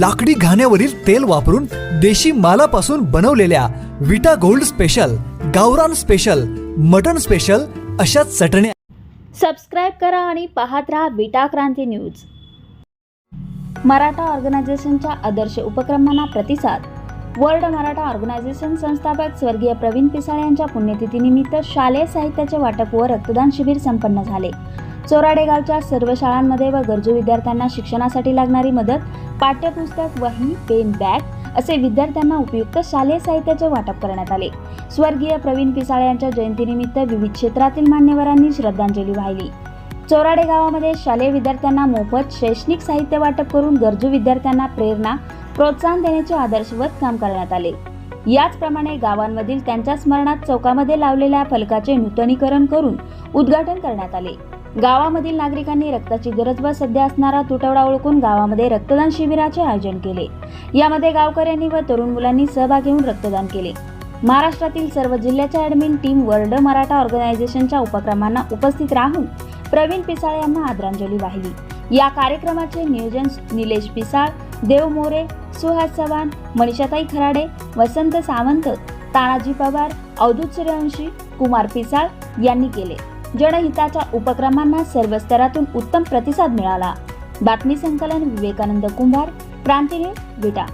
लाकडी घाण्यावरील तेल वापरून देशी मालापासून बनवलेल्या विटा गोल्ड स्पेशल गावरान स्पेशल मटन स्पेशल अशा चटण्या सबस्क्राईब करा आणि पाहत राहा विटा क्रांती न्यूज. मराठा ऑर्गनायझेशनच्या आदर्श उपक्रमांना प्रतिसाद. वर्ल्ड मराठा ऑर्गनायझेशन संस्थापक स्वर्गीय प्रवीण पिसाळ यांच्या पुण्यतिथीनिमित्त शालेय साहित्याचे वाटप व रक्तदान शिबिर संपन्न झाले. चोराडेगावच्या सर्व शाळांमध्ये व गरजू विद्यार्थ्यांना शिक्षणासाठी लागणारी मदत पाठ्यपुस्तक वही पेन बॅग असे विद्यार्थ्यांना उपयुक्त शालेय साहित्याचे वाटप करण्यात आले. स्वर्गीय प्रवीण पिसाळे यांच्या जयंतीनिमित्त विविध क्षेत्रातील मान्यवरांनी श्रद्धांजली वाहिली. चोराडे गावामध्ये शालेय विद्यार्थ्यांना मोफत शैक्षणिक साहित्य वाटप करून गरजू विद्यार्थ्यांना प्रेरणा प्रोत्साहन देण्याचे आदर्शवत काम करण्यात आले. याचप्रमाणे गावांमधील त्यांच्या स्मरणात चौकामध्ये लावलेल्या फलकाचे नूतनीकरण करून उद्घाटन करण्यात आले. गावामधील नागरिकांनी रक्ताची गरज व सध्या असणारा तुटवडा ओळखून गावामध्ये रक्तदान शिबिराचे आयोजन केले. यामध्ये गावकऱ्यांनी व तरुण मुलांनी सहभाग घेऊन रक्तदान केले. महाराष्ट्रातील सर्व जिल्ह्याच्या ॲडमिन टीम वर्ल्ड मराठा ऑर्गनायझेशनच्या उपक्रमांना उपस्थित राहून प्रवीण पिसाळ यांना आदरांजली वाहिली. या कार्यक्रमाचे नियोजन निलेश पिसाळ देव मोरे सुहास चव्हाण मनीषाताई खराडे वसंत सावंत तानाजी पवार अवधूत सूर्यवंशी कुमार पिसाळ यांनी केले. जनहिताच्या उपक्रमांना सर्व स्तरातून उत्तम प्रतिसाद मिळाला. बातमी संकलन विवेकानंद कुंभार क्रांती विटा.